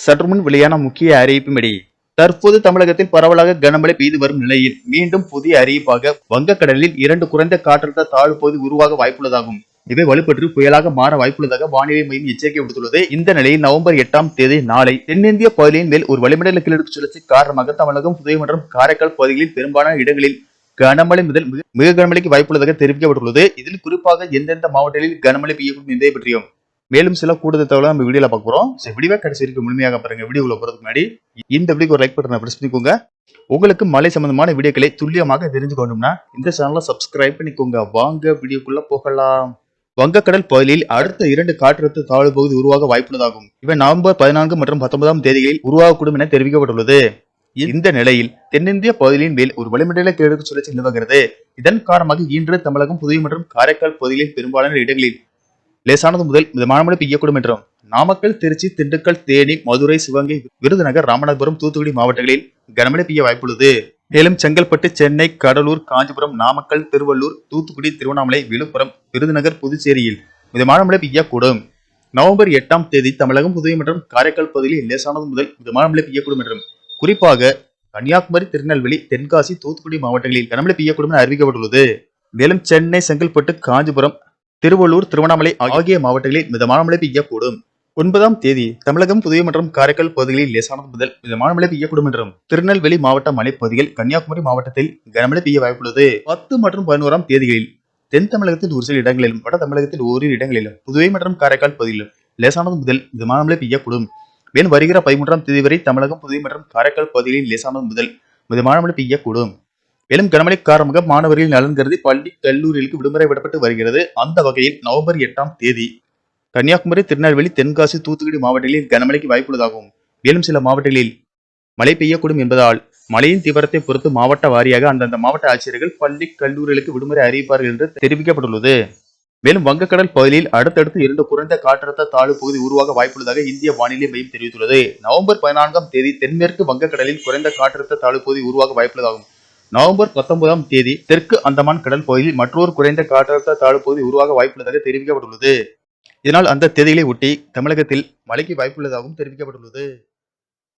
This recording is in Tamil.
சற்றுமுன் வெளியான முக்கிய அறிவிப்பின்படி தற்போது தமிழகத்தில் பரவலாக கனமழை பெய்து வரும் நிலையில் மீண்டும் புதிய அறிவிப்பாக வங்கக்கடலில் இரண்டு குறைந்த காற்றழுத்த தாழ்வு பகுதி உருவாக வாய்ப்புள்ளதாகும். இவை வலுப்பெற்று புயலாக மாற வாய்ப்புள்ளதாக வானிலை மையம் எச்சரிக்கை விடுத்துள்ளது. இந்த நிலையில் நவம்பர் எட்டாம் தேதி நாளை தென்னிந்திய பகுதியின் மேல் ஒரு வளிமண்டல கிழக்கு சுழற்சி காரணமாக தமிழகம் புதுவை மற்றும் காரைக்கால் பகுதிகளில் பெரும்பாலான இடங்களில் கனமழை முதல் மிக- மிக கனமழைக்கு வாய்ப்புள்ளதாக தெரிவிக்கப்பட்டுள்ளது. இதில் குறிப்பாக எந்தெந்த மாவட்டங்களில் கனமழை பெய்யக்கூடும் என்பதை பற்றியும் மேலும் சில கூடுதல் தகவலை நம்ம வீடியோல பார்க்க போறோம். சரி வீடியோ கடைசி வரைக்கும் முழுமையாக பாருங்க. வீடியோல போறதுக்கு முன்னாடி இந்த வீடியோக்கு ஒரு லைக் பட்டனை ப்ரெஸ் பண்ணிக்கோங்க. உங்களுக்கு மலை சம்பந்தமான வீடியோக்களை துல்லியமாக தெரிஞ்சுக்கணும்னா இந்த சேனலை சப்ஸ்கிரைப் பண்ணிக்கோங்க. வாங்க வீடியோக்குள்ள போகலாம். வங்கக்கடல் பகுதியில் அடுத்த இரண்டு காற்றழுத்த தாழ்வு பகுதி உருவாக வாய்ப்புள்ளதாகும். இவை நவம்பர் பதினான்கு மற்றும் பத்தொன்பதாம் தேதிகளில் உருவாகக்கூடும் என தெரிவிக்கப்பட்டுள்ளது. இந்த நிலையில் தென்னிந்திய பகுதியின் மேல் ஒரு வளிமண்டல கிழக்கு சுழற்சி நிலவுகிறது. இதன் காரணமாக இன்று தமிழகம் புதுவை மற்றும் காரைக்கால் பகுதிகளில் பெரும்பாலான இடங்களில் லேசானது முதல் மிதமான மழை பெய்யக்கூடும் என்றும் நாமக்கல் திருச்சி திண்டுக்கல் தேனி மதுரை சிவகங்கை விருதுநகர் ராமநாதபுரம் தூத்துக்குடி மாவட்டங்களில் கனமழை பெய்ய வாய்ப்புள்ளது. மேலும் செங்கல்பட்டு சென்னை கடலூர் காஞ்சிபுரம் நாமக்கல் திருவள்ளூர் தூத்துக்குடி திருவண்ணாமலை விழுப்புரம் விருதுநகர் புதுச்சேரியில் மிதமான மழை பெய்யக்கூடும். நவம்பர் எட்டாம் தேதி தமிழகம் புதுவை மற்றும் காரைக்கால் பகுதியில் லேசானது முதல் மிதமான மழை பெய்யக்கூடும் என்றும் குறிப்பாக கன்னியாகுமரி திருநெல்வேலி தென்காசி தூத்துக்குடி மாவட்டங்களில் கனமழை பெய்யக்கூடும் என அறிவிக்கப்பட்டுள்ளது. மேலும் சென்னை செங்கல்பட்டு காஞ்சிபுரம் திருவள்ளூர் திருவண்ணாமலை ஆகிய மாவட்டங்களில் மிதமான மழை பெய்யக்கூடும். ஒன்பதாம் தேதி தமிழகம் புதுவை மற்றும் காரைக்கால் பகுதிகளில் லேசானது முதல் மிதமான மழை பெய்யக்கூடும் என்றும் திருநெல்வேலி மாவட்ட மலைப்பகுதியில் கன்னியாகுமரி மாவட்டத்தில் கனமழை பெய்ய வாய்ப்புள்ளது பத்து மற்றும் பதினோராம் தேதிகளில் தென் தமிழகத்தில் ஒரு சில இடங்களிலும் வட தமிழகத்தில் ஓரிரு இடங்களிலும் புதுவை மற்றும் காரைக்கால் பகுதியிலும் லேசானது முதல் மிதமான மழை பெய்யக்கூடும். மேலும் வருகிற பதிமூன்றாம் தேதி வரை தமிழகம் புதுவை மற்றும் காரைக்கால் பகுதிகளில் லேசானது முதல் மிதமான மழை பெய்யக்கூடும். மேலும் கனமழை காரணமாக மாணவர்களின் நலன் கருதி பள்ளி கல்லூரிகளுக்கு விடுமுறை விடப்பட்டு வருகிறது. அந்த வகையில் நவம்பர் எட்டாம் தேதி கன்னியாகுமரி திருநெல்வேலி தென்காசி தூத்துக்குடி மாவட்டங்களில் கனமழைக்கு வாய்ப்புள்ளதாகும். மேலும் சில மாவட்டங்களில் மழை பெய்யக்கூடும் என்பதால் மழையின் தீவிரத்தை பொறுத்து மாவட்ட வாரியாக அந்தந்த மாவட்ட ஆட்சியர்கள் பள்ளி கல்லூரிகளுக்கு விடுமுறை அறிவிப்பார்கள் என்று தெரிவிக்கப்பட்டுள்ளது. மேலும் வங்கக்கடல் பகுதியில் அடுத்தடுத்து இரண்டு குறைந்த காற்றழுத்த தாழ்வு பகுதி உருவாக வாய்ப்புள்ளதாக இந்திய வானிலை மையம் தெரிவித்துள்ளது. நவம்பர் பதினான்காம் தேதி தென்மேற்கு வங்கக்கடலில் குறைந்த காற்றழுத்த தாழ்வு பகுதி உருவாக வாய்ப்புள்ளதாகும். நவம்பர் பத்தொன்பதாம் தேதி தெற்கு அந்தமான் கடல் பகுதியில் மற்றொரு குறைந்த காற்றழுத்த தாழ்வு பகுதி உருவாக வாய்ப்புள்ளதாக தெரிவிக்கப்பட்டுள்ளது. இதனால் அந்த தேதிகளை ஒட்டி தமிழகத்தில் மழைக்கு வாய்ப்புள்ளதாகவும் தெரிவிக்கப்பட்டுள்ளது.